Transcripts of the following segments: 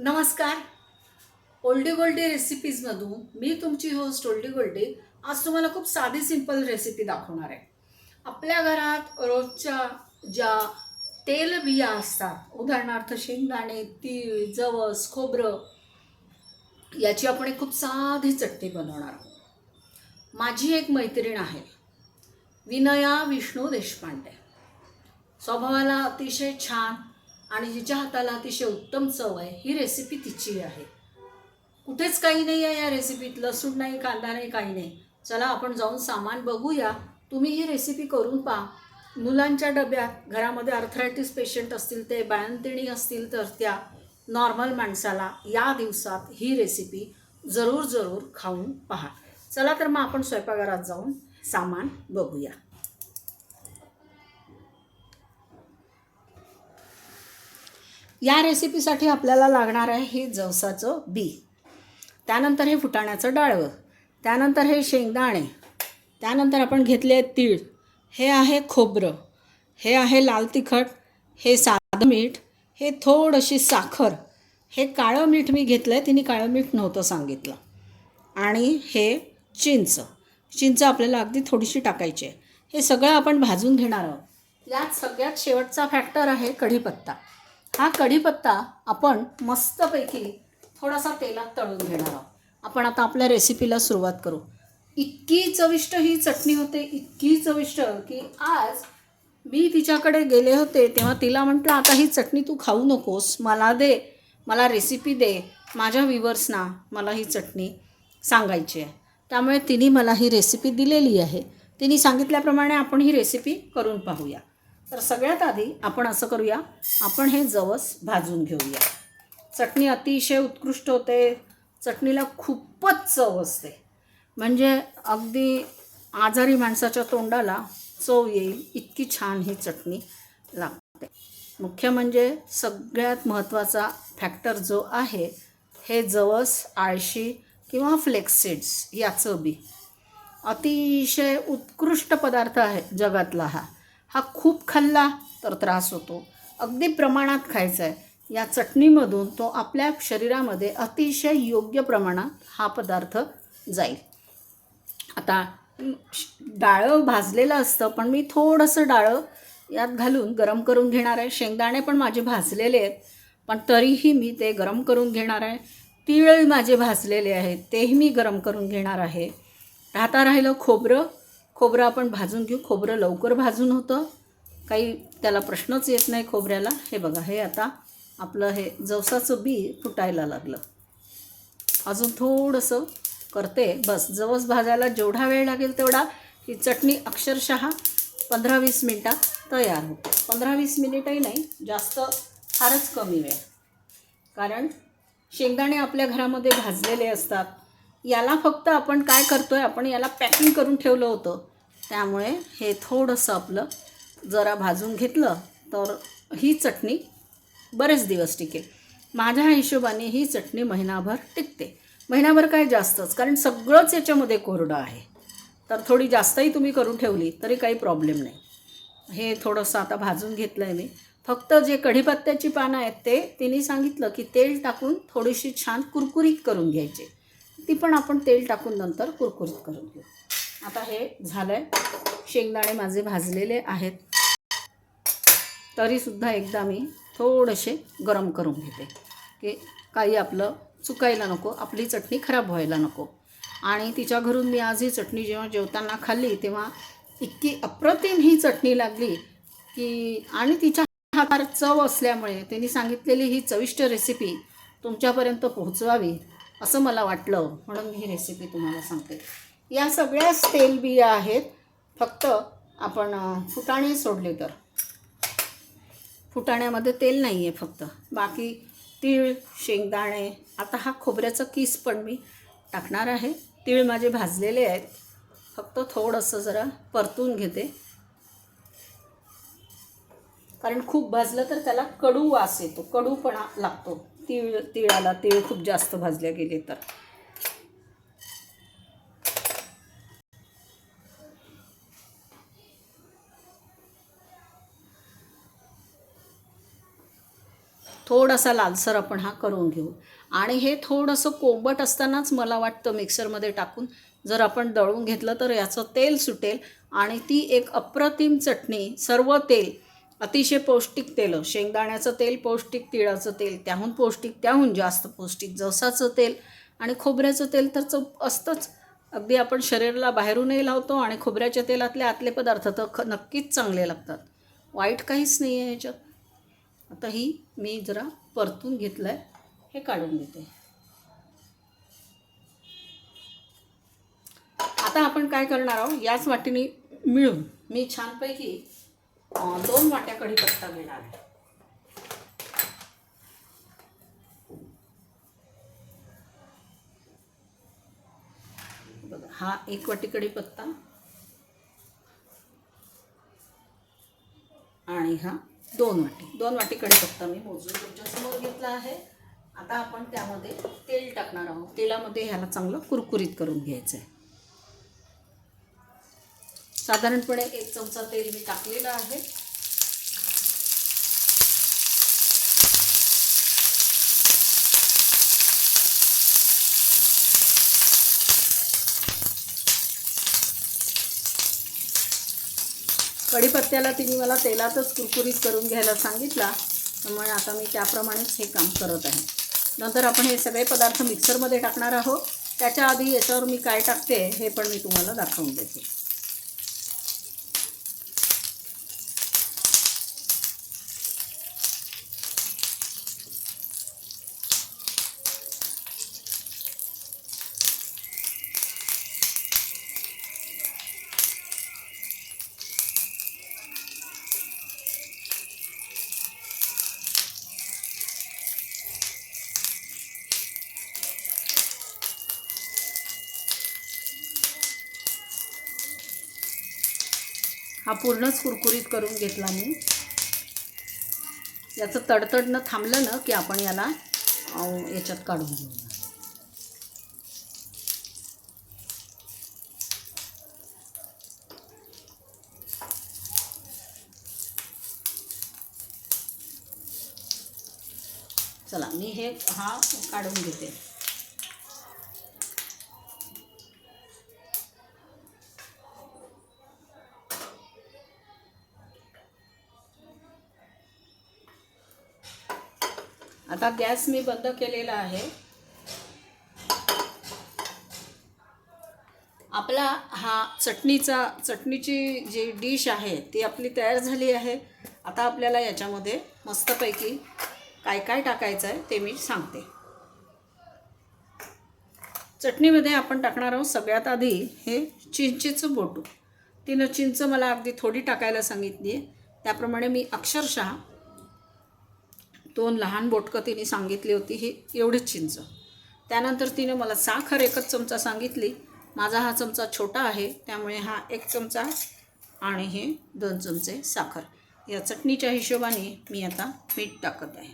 नमस्कार. ओल्डी गोल्डी रेसिपीजमधून मी तुमची होस्ट ओल्डी गोल्डी. आज तुम्हाला खूप साधी सिंपल रेसिपी दाखवणार आहे. आपल्या घरात रोजच्या ज्या तेल बिया असतात उदाहरणार्थ शेंगदाणे तीळ जवस खोबरं याची आपण एक खूप साधी चटणी बनवणार आहोत. माझी एक मैत्रीण आहे विनया विष्णू देशपांडे. स्वभावाला अतिशय छान आणि जिच्या हाताला अतिशय उत्तम चव आहे ही रेसिपी तिची आहे. कुठेच काही नाही आहे या रेसिपीत लसूण नाही कांदा नाही काही नाही. चला आपण जाऊन सामान बघूया. तुम्ही ही रेसिपी करून पहा. मुलांच्या डब्यात घरामध्ये अर्थरायटिस पेशंट असतील ते बाळंतिणी असतील तर त्या नॉर्मल माणसाला या दिवसात ही रेसिपी जरूर जरूर खाऊन पहा. चला तर मग आपण स्वयंपाकघरात जाऊन सामान बघूया. या रेसिपीसाठी आपल्याला लागणार आहे हे जवसाचं बी. त्यानंतर हे फुटाण्याचं डाळवं. त्यानंतर हे शेंगदाणे. त्यानंतर आपण घेतले तीळ. हे आहे खोबरं. हे आहे लाल तिखट. हे साधं मीठ. हे थोडीशी साखर. हे काळं मीठ मी घेतलं आहे तिने काळं मीठ नव्हतं सांगितलं. आणि हे चिंच. चिंच आपल्याला अगदी थोडीशी टाकायची आहे. हे सगळं आपण भाजून घेणार आहोत. यात सगळ्यात शेवटचा फॅक्टर आहे कढीपत्ता. हा कढीपत्ता आपण मस्तपैकी थोडासा तेलात तळून घेणार आहोत. आपण आता आपल्या रेसिपीला सुरुवात करू. इतकी चविष्ट ही चटणी होते इतकी चविष्ट की आज मी तिच्याकडे गेले होते तेव्हा तिला म्हटलं आता ही चटणी तू खाऊ नकोस मला दे मला रेसिपी दे माझ्या विवर्सना मला ही चटणी सांगायची आहे. त्यामुळे तिने मला ही रेसिपी दिलेली आहे. तिने सांगितल्याप्रमाणे आपण ही रेसिपी करून पाहूया. तर सगळ्यात आधी आपण असं करूया आपण हे जवस भाजून घेऊया. चटणी अतिशय उत्कृष्ट होते. चटणीला खूपच चव असते. म्हणजे अगदी आजारी माणसाच्या तोंडाला चव येईल इतकी छान ही चटणी लागते. मुख्य म्हणजे सगळ्यात महत्त्वाचा फॅक्टर जो आहे हे जवस आळशी किंवा फ्लेक्सिड्स याचं बी. अतिशय उत्कृष्ट पदार्थ आहे जगातला हा. हा खूप खाल्ला तर त्रास होतो. अगदी प्रमाणात खायचा आहे या चटणीमधून तो आपल्या शरीरामध्ये अतिशय योग्य प्रमाणात हा पदार्थ जाईल. आता डाळं भाजलेलं असतं पण मी थोडंसं डाळं यात घालून गरम करून घेणार आहे. शेंगदाणे पण माझे भाजलेले आहेत पण तरीही मी ते गरम करून घेणार आहे. तीळ माझे भाजलेले आहेत तेही मी गरम करून घेणार आहे. राहता राहिलं खोबरं खोबरं आपण भाजून घेऊ. खोबरं लवकर भाजून होतं. काही त्याला प्रश्नच येत नाही खोबऱ्याला. हे बघा हे आता आपलं हे जवसाचं बी फुटायला लागलं. अजून थोडंसं करते. बस जवस भाजायला जेवढा वेळ लागेल तेवढा ही चटणी अक्षरशः पंधरा वीस मिनटात तयार होते. पंधरा वीस मिनिटही नाही जास्त फारच कमी वेळ. कारण शेंगदाणे आपल्या घरामध्ये भाजलेले असतात. याला फक्त आपण काय करतो आहे आपण याला पॅकिंग करून ठेवलं होतं. त्यामुळे हे थोडंसं आपलं जरा भाजून घेतलं तर ही चटणी बरेच दिवस टिकेल. माझ्या हिशोबाने ही चटणी महिनाभर टिकते. महिनाभर काय जास्तच कारण सगळंच याच्यामध्ये कोरडं आहे. तर थोडी जास्तही तुम्ही करून ठेवली तरी काही प्रॉब्लेम नाही. हे थोडंसं आता भाजून घेतलं आहे मी. फक्त जे कढीपत्त्याची पानं आहेत ते तिने सांगितलं की तेल टाकून थोडीशी छान कुरकुरीत करून घ्यायची. ती पण आपण तेल टाकून नंतर कुरकुरीत करून घेऊ. आता हे झालं आहे शेंगदाणे माझे भाजलेले आहेत. तरीसुद्धा एकदा मी थोडेसे गरम करून घेते. की काही आपलं चुकायला नको आपली चटणी खराब व्हायला नको. आणि तिच्या घरून मी आज ही चटणी जेव्हा जेवताना खाल्ली तेव्हा इतकी अप्रतिम ही चटणी लागली की आणि तिच्या हातार चव असल्यामुळे त्यांनी सांगितलेली ही चविष्ट रेसिपी तुमच्यापर्यंत पोहोचवावी. असं मला वाटलं. म्हणून मी ही रेसिपी तुम्हाला सांगते. या सगळ्याच तेलबिया आहेत. फक्त आपण फुटाणे सोडले तर. फुटाण्यामध्ये तेल नाही आहे फक्त. बाकी तीळ शेंगदाणे आता हा खोबऱ्याचा किस पण मी टाकणार आहे. तीळ माझे भाजलेले आहेत. फक्त थोडंसं जरा परतून घेते. कारण खूप भाजलं तर त्याला कडू वास येतो. कडूपणा लागतो. तीळ तिळाला तीळ खूप जास्त भाजले गेले तर. थोडासा लालसर आपण हा करून घेऊ. आणि हे थोडंसं कोंबट असतानाच मला वाटतं मिक्सरमध्ये टाकून जर आपण दळून घेतलं तर याचं तेल सुटेल आणि ती एक अप्रतिम चटणी सर्व तेल अतिशय पौष्टिक तेलं शेंगदाण्याचं तेल पौष्टिक तिळाचं तेल त्याहून पौष्टिक त्याहून जास्त पौष्टिक जवसाचं तेल आणि खोबऱ्याचं तेल तर चव असतंच. अगदी आपण शरीराला बाहेरूनही लावतो आणि खोबऱ्याच्या तेलातले आतले पदार्थ तर ख नक्कीच चांगले लागतात. वाईट काहीच नाही आहे याच्यात. आता ही मी जरा परतून घेतलं आहे हे काढून घेते. आता आपण काय करणार आहोत? याच वाटीने मिळून मी छानपैकी दोन वाट्या कढीपत्ता घेणार आहे बघा हा एक वाटी कढीपत्ता आणि हा दोन वाटी दोन वाटी कढीपत्ता मी मोजून तुमच्यासमोर घेतला आहे. आता आपण त्यामध्ये तेल टाकणार आहोत. तेलामध्ये ह्याला चांगलं कुरकुरीत करून घ्यायचं आहे साधारणपणे एक चमचा तेल मी टाकलेलं आहे. कढीपत्त्याला तिने मला तेलातच कुरकुरीत करून घ्यायला सांगितला. त्यामुळे आता मी त्याप्रमाणेच हे काम करत आहे. नंतर आपण हे सगळे पदार्थ मिक्सरमध्ये टाकणार आहोत. त्याच्या आधी याच्यावर मी काय टाकते हे पण मी तुम्हाला दाखवून देते. हा पूर्णच कुरकुरीत करून घेतला मी. याचं तडतडणं थांबलं ना की आपण याला याच्यात काढून घेऊ. चला मी हे हा काढून घेते. आता गॅस मी बंद केलेला आहे. आपला हा चटणीचा चटणीची जी डिश आहे ती आपली तयार झाली आहे. आता आपल्याला याच्यामध्ये मस्तपैकी काय काय टाकायचं आहे ते मी सांगते. चटणीमध्ये आपण टाकणार आहोत सगळ्यात आधी हे चिंचेचं बोटू. तिनं चिंच मला अगदी थोडी टाकायला सांगितली आहे त्याप्रमाणे मी अक्षरशः दोन लहान बोटकं तिने सांगितली होती ही एवढीच चिंच. त्यानंतर तिने मला साखर एकच चमचा सांगितली. माझा हा चमचा छोटा आहे त्यामुळे हा एक चमचा आणि हे दोन चमचे साखर. या चटणीच्या हिशोबाने मी आता मीठ टाकत आहे.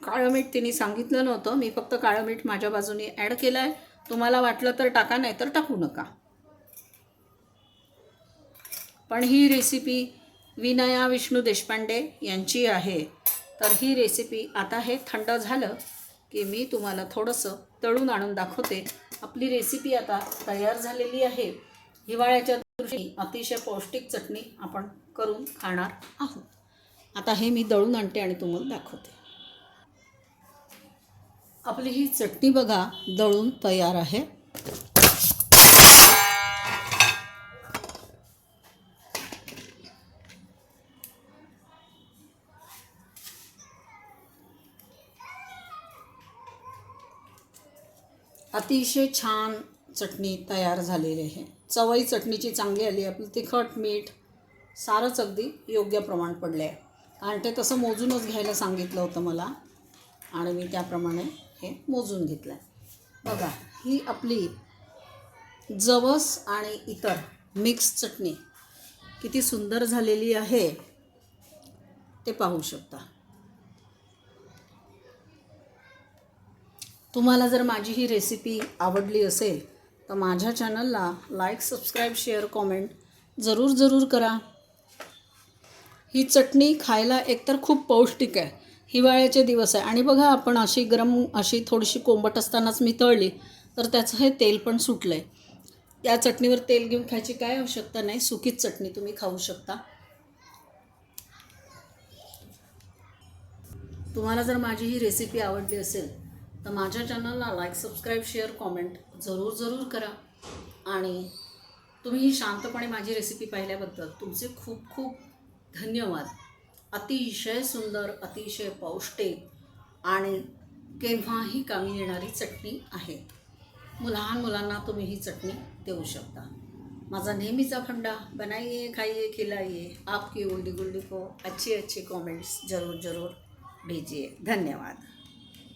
काळं मीठ तिने सांगितलं नव्हतं. मी फक्त काळं मीठ माझ्या बाजूने ॲड केलं आहे तुम्हाला वाटलं तर टाका नाही तर टाकू नका. पण ही रेसिपी विनया विष्णू देशपांडे यांची आहे. तर ही रेसिपी आता हे थंड झालं की मी तुम्हाला थोडंसं तळून आणून दाखवते. आपली रेसिपी आता तयार झालेली आहे. हिवाळ्याच्या दृष्टी अतिशय पौष्टिक चटणी आपण करून खाणार आहोत. आता हे मी दळून आणते आणि तुम्हाला दाखवते. आपली ही चटणी बघा दळून तयार आहे. अतिशय छान चटणी तयार झालेली आहे. चवई चटणीची चांगली आली आपलं तिखट मीठ सारंच अगदी योग्य प्रमाण पडले आहे आणि ते तसं मोजूनच घ्यायला सांगितलं होतं मला. आणि मी त्याप्रमाणे हे मोजून घेतलं आहे बघा ही आपली जवस आणि इतर मिक्स चटणी किती सुंदर झालेली आहे. ते पाहू शकता. तुम्हाला जर माझी ही रेसिपी आवडली असेल तर माझ्या चॅनलला लाईक सबस्क्राईब शेअर कॉमेंट जरूर जरूर करा. ही चटणी खायला एकतर खूप पौष्टिक आहे हिवाळ्याचे दिवस आहे. आणि बघा आपण अशी गरम अशी थोडीशी कोंबट असतानाच मी तळली तर त्याचं हे तेल पण सुटलं आहे या चटणीवर तेल घेऊन खायची काय आवश्यकता नाही सुकीच चटणी तुम्ही खाऊ शकता. तुम्हाला जर माझी ही रेसिपी आवडली असेल तर माझ्या चॅनलला लाईक सबस्क्राईब शेअर कॉमेंट जरूर जरूर करा. आणि तुम्ही ही शांतपणे माझी रेसिपी पाहिल्याबद्दल तुमचे खूप खूप धन्यवाद. अतिशय सुंदर अतिशय पौष्टिक आणि केव्हाही कामी येणारी चटणी आहे. लहान मुलांना तुम्ही ही चटणी देऊ शकता. माझा नेहमीचा फंडा बनाइए खाइए खिलाइए. आपकी उल्डी गुल्डी को अच्छे अच्छे कमेंट्स जरूर जरूर भेजिए. धन्यवाद.